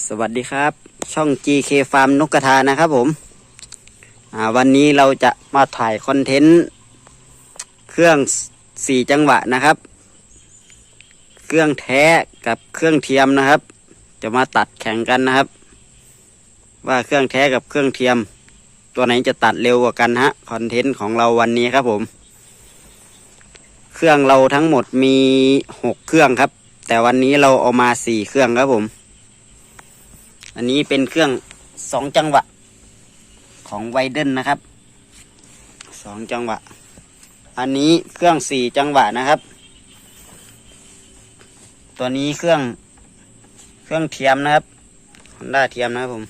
สวัสดีครับ ช่อง GK Farm นกกระทานะครับผมวันนี้เราจะมาถ่ายคอนเทนต์เครื่องสี่จังหวะนะครับ เครื่องแท้กับเครื่องเทียมนะครับ จะมาตัดแข่งกันนะครับ ว่าเครื่องแท้กับเครื่องเทียม ตัวไหนจะตัดเร็วกว่ากันฮะคอนเทนต์ของเราวันนี้ครับผม เครื่องเราทั้งหมดมีหกเครื่องครับ แต่วันนี้เราเอามาสี่เครื่องครับผม อันนี้เป็นเครื่องสองจังหวะ ของไวเดนนะครับสองจังหวะ อันนี้เครื่องสี่จังหวะนะครับ ตัวนี้เครื่องเครื่องเทียมนะครับฮอนด้าเทียมนะครับผม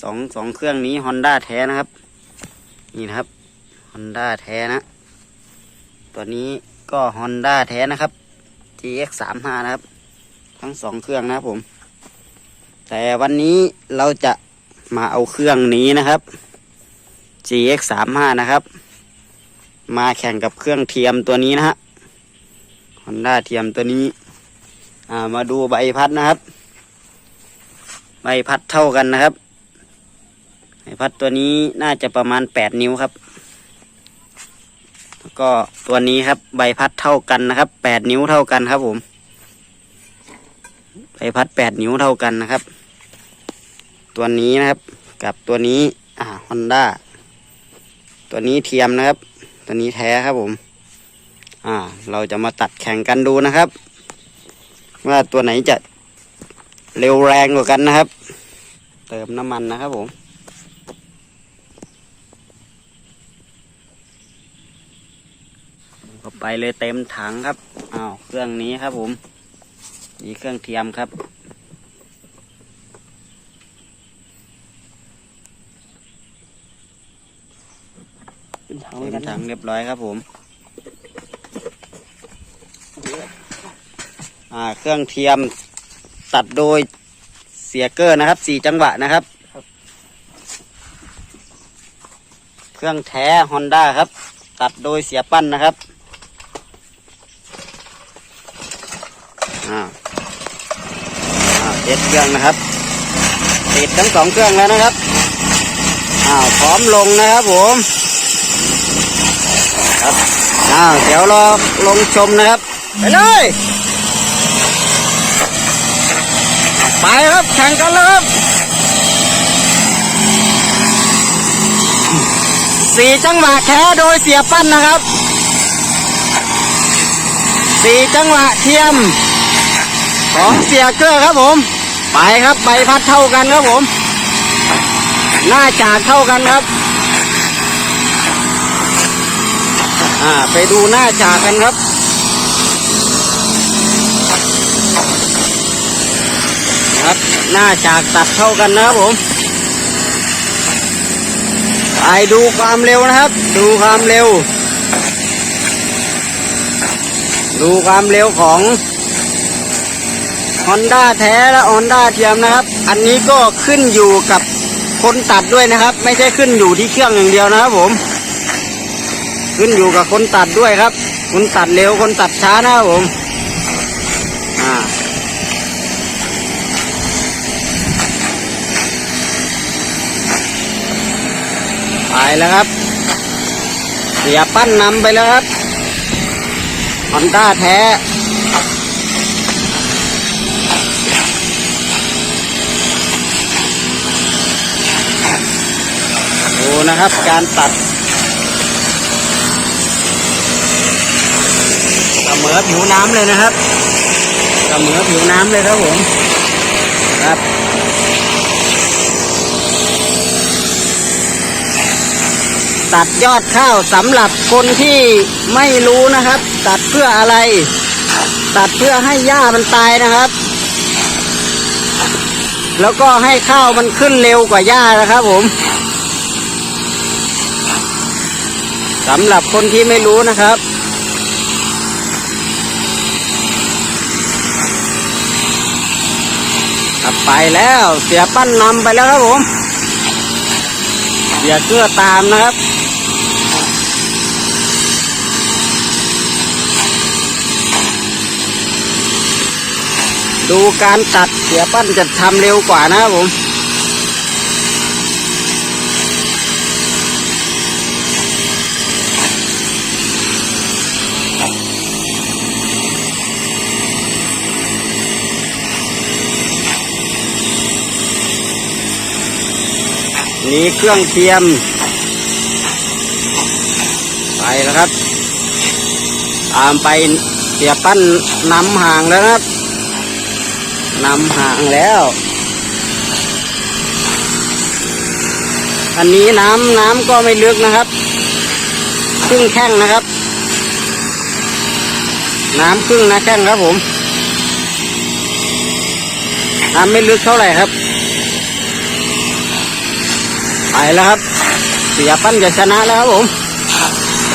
สองสองเครื่องนี้ฮอนด้าแท้นะครับ นี่นะครับฮอนด้าแท้นะ ตัวนี้ก็ฮอนด้าแท้นะครับ GX 3 5 นะครับ ทั้งสองเครื่องนะครับผม แต่วันนี้เราจะมาเอาเครื่องนี้นะครับ GX 3 5นะครับ มาแข่งกับเครื่องเทียมตัวนี้นะฮะ Honda เทียมตัวนี้ามาดูใบพัดนะครับ ใบพัดเท่ากันนะครับ ใบพัดตัวนี้น่าจะประมาณ 8 นิ้วครับ แล้วก็ตัวนี้ครับใบพัดเท่ากันนะครับ 8 นิ้วเท่ากันครับผม ใบพัดแปดนิ้วเท่ากันนะครับ ตัวนี้นะครับกับตัวนี้อ่าฮอนด้าตัวนี้เทียมนะครับ ตัวนี้แท้ครับผม อ่า เราจะมาตัดแข่งกันดูนะครับ ว่าตัวไหนจะเร็วแรงกว่ากันนะครับ เติมน้ำมันนะครับผมก็ไปเลยเต็มถังครับ อ้าว เครื่องนี้ครับผม นี่เครื่องเทียมครับ เป็นถังเหเต็มือนกันมถันะงเรียบร้อยครับผม อ่า เครื่องเทียมตัดโดยเสียเกอร์นะครับสี่จังหวะนะครับ เครื่องแท้ฮอนด้าครับ ตัดโดยเสียปั้นนะครับ อ่า อ่า เทสเครื่องนะครับ ติดทั้งสองเครื่องแล้วนะครับอ้าวพร้อมลงนะครับผมครับอ้าวเดี๋ยวรอลงชมนะครับไปเลยไปครับแข่งกันแล้วครับสี่จังหวะแท้โดยเสียปั้นนะครับสี่จังหวะเทียมของเสียเกอร์ครับผม ไปครับใบพัดเท่ากันครับผม หน้าจากเท่ากันครับ อ่า ไปดูหน้าจากกันครับครับหน้าจากตัดเท่ากันนะครับผมไปดูความเร็วนะครับ ดูความเร็ว ดูความเร็วของ ฮอนด้าแท้และฮอนด้าเทียมนะครับ อันนี้ก็ขึ้นอยู่กับคนตัดด้วยนะครับ ไม่ใช่ขึ้นอยู่ที่เครื่องอย่างเดียวนะครับผม ขึ้นอยู่กับคนตัดด้วยครับ คนตัดเร็วคนตัดช้านะครับผมอ่าไปแล้วครับ เสียปั้นนำไปแล้วครับฮอนด้าแท้ ดู นะครับ การตัดเสมอผิวน้ำเลยนะครับเสมอผิวน้ำเลยครับผมครับตัดยอดข้าวสำหรับคนที่ไม่รู้นะครับ ตัดเพื่ออะไร ตัดเพื่อให้หญ้ามันตายนะครับ แล้วก็ให้ข้าวมันขึ้นเร็วกว่าหญ้านะครับผม สำหรับคนที่ไม่รู้นะครับ ขับไปแล้วเสียปั้นนำไปแล้วครับผม เสียเกื้อตามนะครับดดูการตัดเสียปั้นจะทำเร็วกว่านะครับผม นี่เครื่องเทียม ไปแล้วครับ ตามไปเสียปั้นนำห่างแล้วครับนำห่างแล้ว อันนี้น้ำน้ำก็ไม่ลึกนะครับครึ่งแข้งนะครับ น้ำครึ่งนะแข้งครับผมน้ำไม่ลึกเท่าไหร่ครับ ไปแล้วครับ เสียปั้นจะชนะแล้วครับผม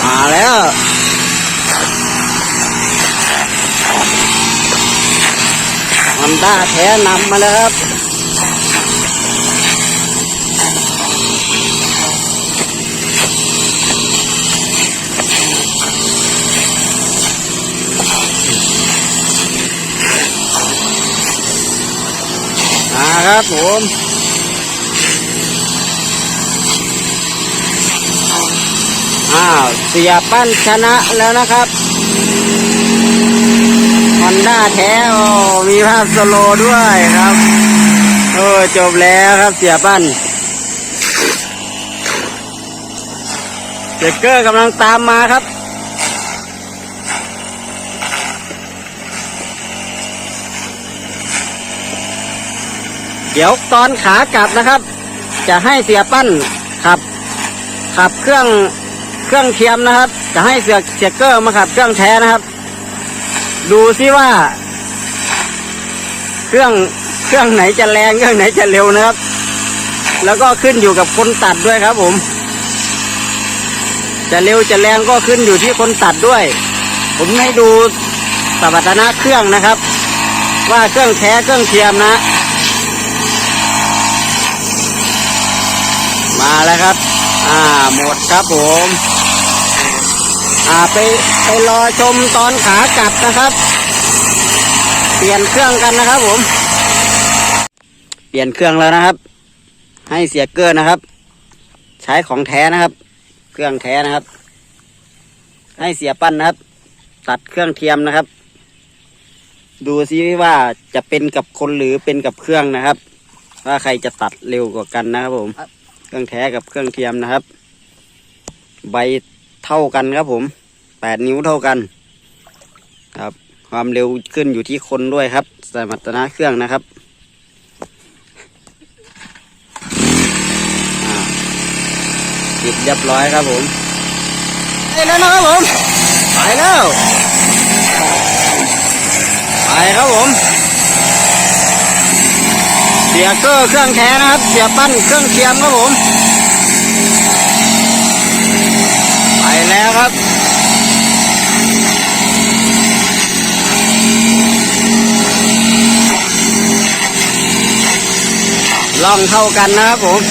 มาแล้วฮอนด้าแท้นำมาแล้วครับครับผม อ้าวเสียปั้นชนะแล้วนะครับฮอนด้าแท้โอ้มีภาพสโลด้วยครับโอ้จบแล้วครับเสียปั้นเจกเกอร์กำลังตามมาครับเดี๋ยวตอนขากลับนะครับ จะให้เสียปั้นขับ ขับเครื่อง เครื่องเทียมนะครับ จะให้เสียเสียเกอร์มาขับเครื่องแท้นะครับ ดูซิว่า เครื่องเครื่องไหนจะแรงเครื่องไหนจะเร็วนะครับ แล้วก็ขึ้นอยู่กับคนตัดด้วยครับ ผม จะเร็วจะแรงก็ขึ้นอยู่ที่คนตัดด้วย ผมให้ดูสมรรถนะเครื่องนะครับ ว่าเครื่องแท้เครื่องเทียมนะ มาแล้วครับ อ่าหมดครับผม อ่าไปไปรอชมตอนขากลับนะครับ เปลี่ยนเครื่องกันนะครับผม เปลี่ยนเครื่องแล้วนะครับ ให้เสียเกอร์นะครับ ใช้ของแท้นะครับ เครื่องแท้นะครับ ให้เสียปั้นนะครับ ตัดเครื่องเทียมนะครับ ดูซิว่าจะเป็นกับคนหรือเป็นกับเครื่องนะครับ ว่าใครจะตัดเร็วกว่ากันนะครับผม เครื่องแท้กับเครื่องเทียมนะครับ ใบ เท่ากันครับผมแปดนิ้วเท่ากัน ครับ ความเร็วขึ้นอยู่ที่คนด้วยครับสมรรถนะเครื่องนะครับปิดเรียบร้อยครับผมไปแล้วนะครับผมไปแล้วไปครับผม เสียเกอร์เครื่องแท้นะครับ เสียปั้นเครื่องเทียมครับผม ไปแล้วครับ ล่องเท่ากันนะครับผม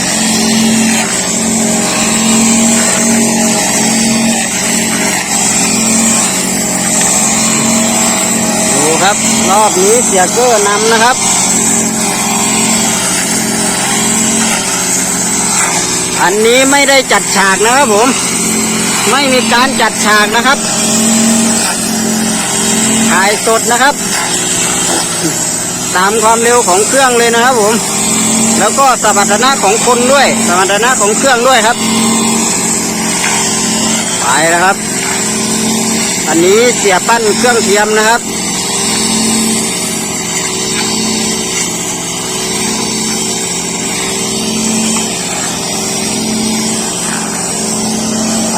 ดูครับ รอบนี้เสียเกอร์นำนะครับอันนี้ไม่ได้จัดฉากนะครับผม ไม่มีการจัดฉากนะครับ ถ่ายสดนะครับ ตามความเร็วของเครื่องเลยนะครับผม แล้วก็สมรรถนะของคนด้วย สมรรถนะของเครื่องด้วยครับ ไปนะครับ อันนี้เสียปั้นเครื่องเทียมนะครับ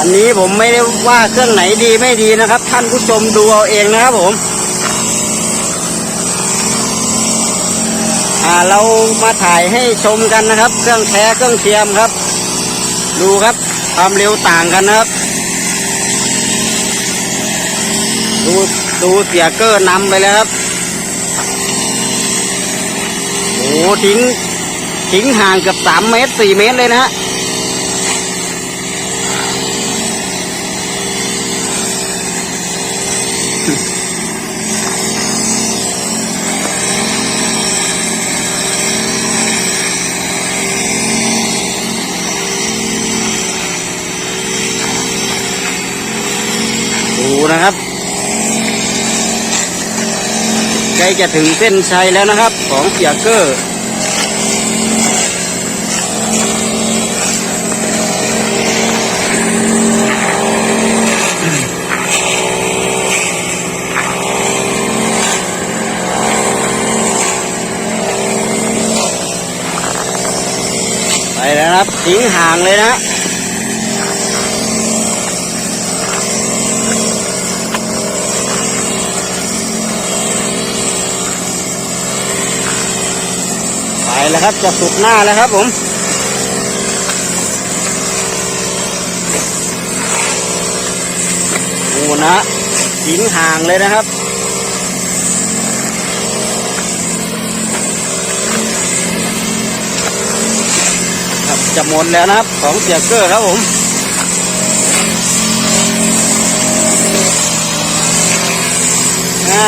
อันนี้ผมไม่ได้ว่าเครื่องไหนดีไม่ดีนะครับ ท่านผู้ชมดูเอาเองนะครับผมอ่าเรามาถ่ายให้ชมกันนะครับ เครื่องแท้เครื่องเทียมครับ ดูครับความเร็วต่างกันนะครับ ดูดูเสียเกอร์นำไปแล้วครับโอ้โหทิ้งทิ้งห่างเกือบสามเมตรสี่เมตรเลยนะฮะ นะครับ ใกล้จะถึงเส้นชัยแล้วนะครับ ของเสียเกอร์ไปแล้วครับทิ้งห่างเลยนะ แล้วครับ จะสุดหน้าแล้วครับผมโอ้นะทิ้งห่างเลยนะครับครับจะหมดแล้วนะครับ ของเสียเกอร์ครับผมอ่า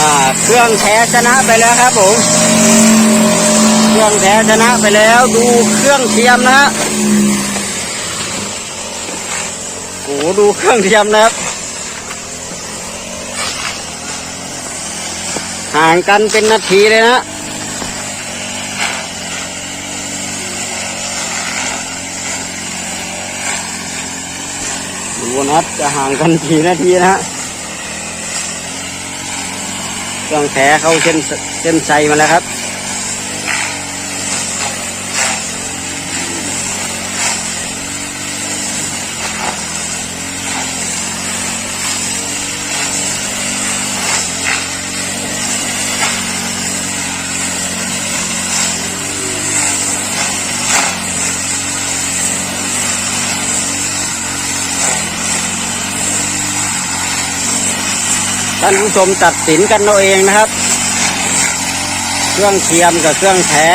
อ่า เครื่องแท้ชนะไปแล้วครับผม เครื่องแท้ชนะไปแล้ว ดูเครื่องเทียมนะฮะโอ้ดูเครื่องเทียมนะครับห่างกันเป็นนาทีเลยนะดูนะครับจะห่างกันกี่นาทีนะฮะ เครื่องแท้เข้าเส้นเส้นใจมาแล้วครับานผู้ชมตัดสินกันเอาเองนะครับ เครื่องเทียมกับเครื่องแท้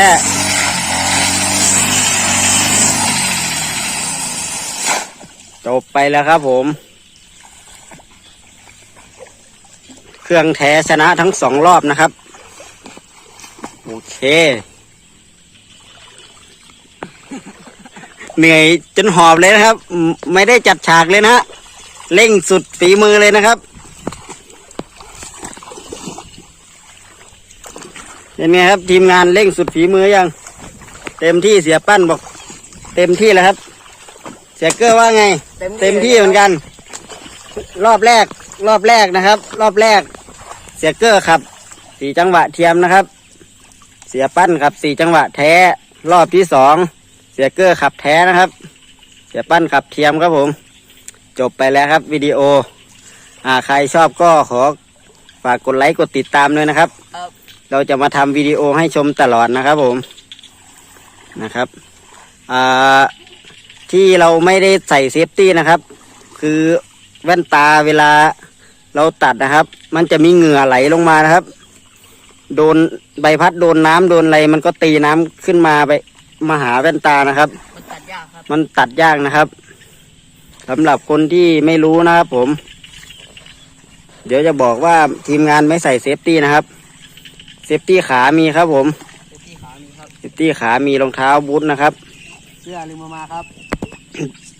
จบไปแล้วครับผม เครื่องแท้ชนะทั้งสองรอบนะครับ โอเค เหนื่อยจนหอบเลยนะครับ ไม่ได้จัดฉากเลยนะฮะเร่งสุดฝีมือเลยนะครับ เป็นไงครับ ทีมงานเร่งสุดฝีมือยัง เต็มที่เสียปั้นบอก เต็มที่แล้วครับ เสียเกอร์ว่าไง เต็มที่เหมือนกัน รอบแรก รอบแรกนะครับ รอบแรก เสียเกอร์ขับสี่จังหวะเทียมนะครับ เสียปั้นขับสี่จังหวะแท้ รอบที่สองเสียเกอร์ขับแท้นะครับ เสียปั้นขับเทียมครับผม จบไปแล้วครับวิดีโออ่าใครชอบก็ขอฝากกดไลค์กดติดตามด้วยนะครับครับ เราจะมาทำวิดีโอให้ชมตลอดนะครับผมนะครับอ่าที่เราไม่ได้ใส่เซฟตี้นะครับ คือแว่นตาเวลาเราตัดนะครับ มันจะมีเหงื่อไหลลงมานะครับ โดนใบพัดโดนน้ำโดนอะไรมันก็ตีน้ำขึ้นมาไปมาหาแว่นตานะครับ มันตัดยากครับมันตัดยากนะครับสำหรับคนที่ไม่รู้นะครับผม เดี๋ยวจะบอกว่าทีมงานไม่ใส่เซฟตี้นะครับ เซฟตี้ขามีครับผมเซฟตี้ขามีครับเซฟตี้ขามีรองเท้าบูทนะครับ เสื้อลืมมามาครับ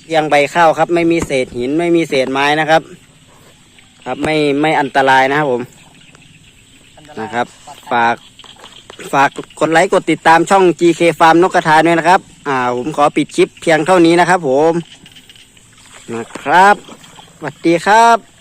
เอียงใบข้าวครับ ไม่มีเศษหินไม่มีเศษไม้นะครับ ครับไม่ไม่อันตรายนะครับผมอันตายนะครับตัดฝากฝากกดไลค์กดติดตามช่อง GK Farm นกกระทาด้วยนะครับ อ่า ผมขอปิดคลิปเพียงเท่านี้นะครับผมนะครับสวัสดีครับ